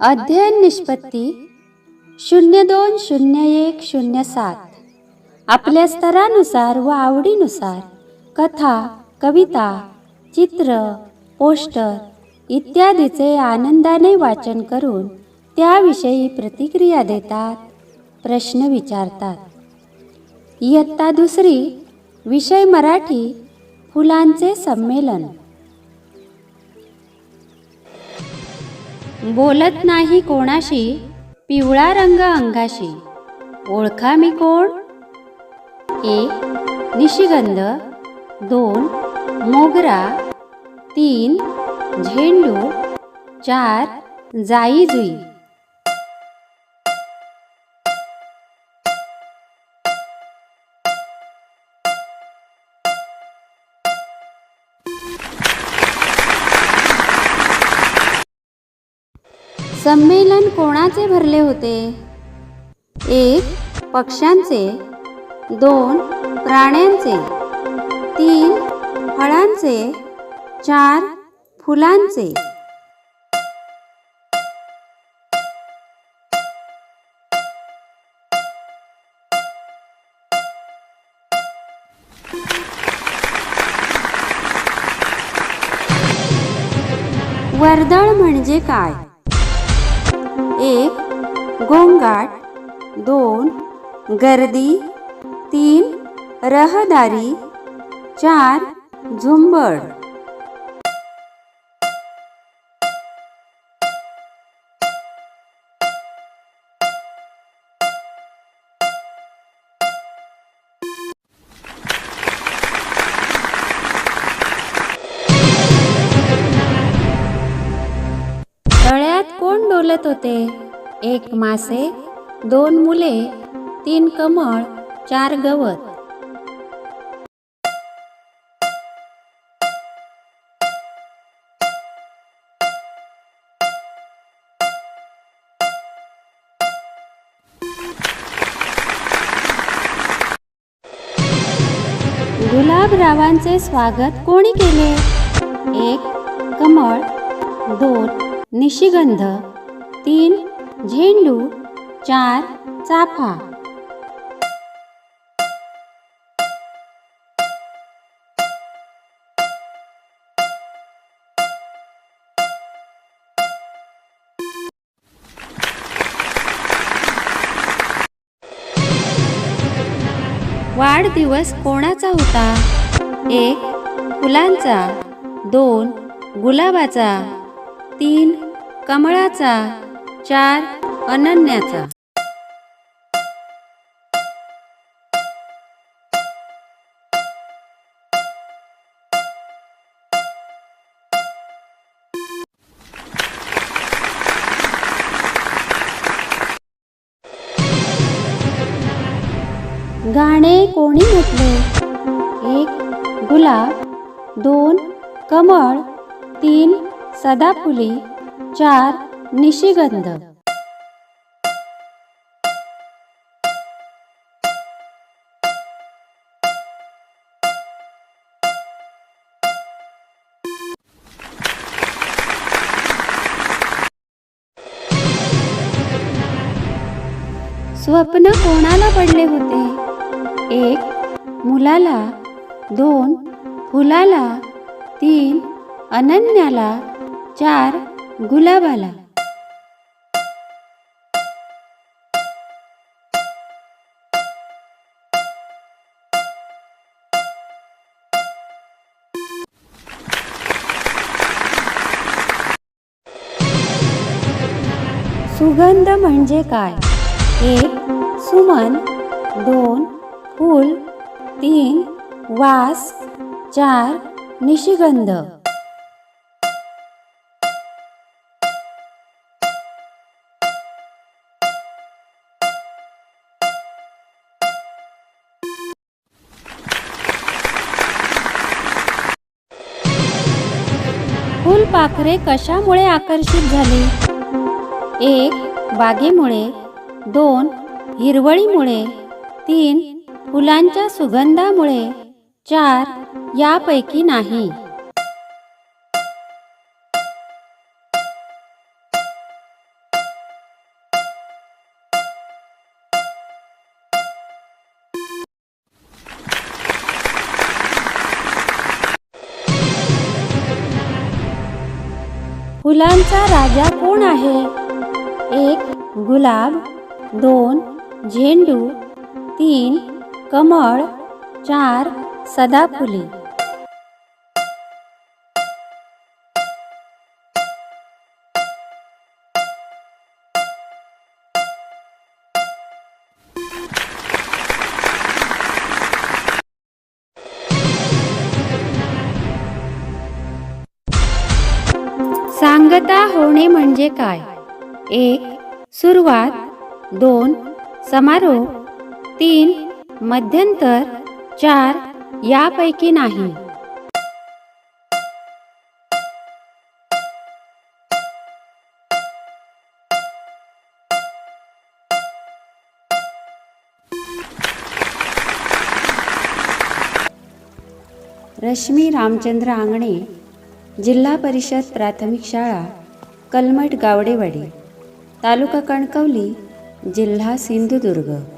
अध्ययन निष्पत्ती शून्य दोन शून्य एक शून्य सात. आपल्या स्तरानुसार व आवडीनुसार कथा कविता चित्र पोस्टर इत्यादीचे आनंदाने वाचन करून त्याविषयी प्रतिक्रिया देतात प्रश्न विचारतात. इयत्ता दुसरी विषय मराठी फुलांचे संमेलन. बोलत नाही कोणाशी पिवळा रंग अंगाशी. ओळखा मी कोण? एक निशिगंध दोन. मोगरा तीन. झेंडू चार. जाई जुई. संमेलन कोणाचे भरले होते? एक पक्ष्यांचे. दोन प्राण्यांचे. तीन फळांचे. चार फुलांचे. वर्दळ म्हणजे काय? एक गोंगाट. दोन गर्दी. तीन रहदारी. चार झुंबड. तळ्यात कोण डोलत होते? एक मासे दोन मुले तीन कमळ चार गवत. गुलाबरावांचे स्वागत कोणी केले? एक कमळ. दोन निशिगंध तीन झेंडू चार चाफा. वाढदिवस कोणाचा होता? एक फुलांचा. दोन गुलाबाचा. तीन कमळाचा चार अनन्याचा. गाणे कोणी म्हटले एक गुलाब. दोन कमळ. तीन सदाफुली चार निशिगंध. स्वप्न कोणाला पडले होते? एक मुलाला. दोन फुलाला. तीन अनन्याला. चार गुलाबाला. सुगंध म्हणजे काय? एक सुमन. दोन फूल. तीन वास. चार निशिगंध. फुलपाखरे कशामुळे आकर्षित झाली? एक बागेमुळे. दोन हिरवळीमुळे. तीन फुलांच्या सुगंधामुळे. चार यापैकी नाही. फुलांचा राजा कोण आहे? एक गुलाब. दोन झेंडू. तीन कमळ. चार सदाफुले. सांगता म्हणजे काय? एक सुरुवात दोन समारोप तीन मध्यंतर चार यापैकी नाही. रश्मी रामचंद्र आंगणे जिल्हा परिषद प्राथमिक शाळा कलमट गावडेवाडी तालुका कणकवली जिल्हा सिंधुदुर्ग.